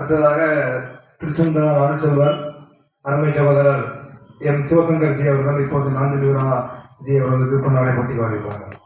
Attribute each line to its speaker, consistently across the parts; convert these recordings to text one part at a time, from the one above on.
Speaker 1: அடுத்ததாக திருச்செந்தூர் அருட்செல்வர் அருமை சகோதரர் எம் சிவசங்கர் ஜி அவர்கள் இப்போது நாஞ்சலி ஜி அவர்களுக்கு பொன்னாடை போட்டி வாழ்விப்பார்கள்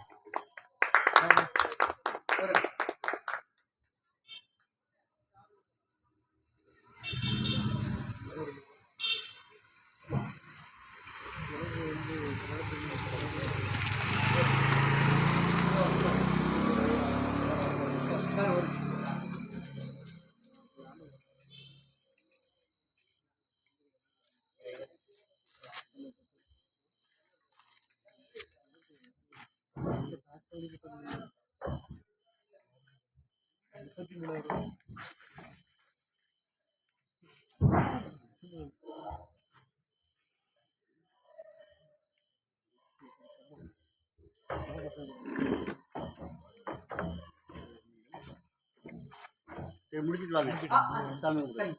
Speaker 2: சாமி கும்பிடு.
Speaker 3: சரி.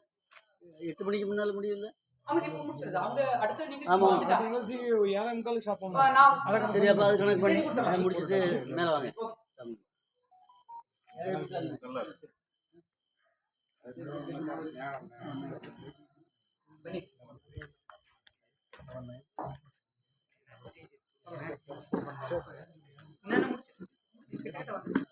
Speaker 2: எட்டு மணிக்கு முன்னால முடியல சரி அப்ப அது கணக்கு பண்ணி முடிச்சுட்டு மேல வாங்க.
Speaker 3: என்னென்ன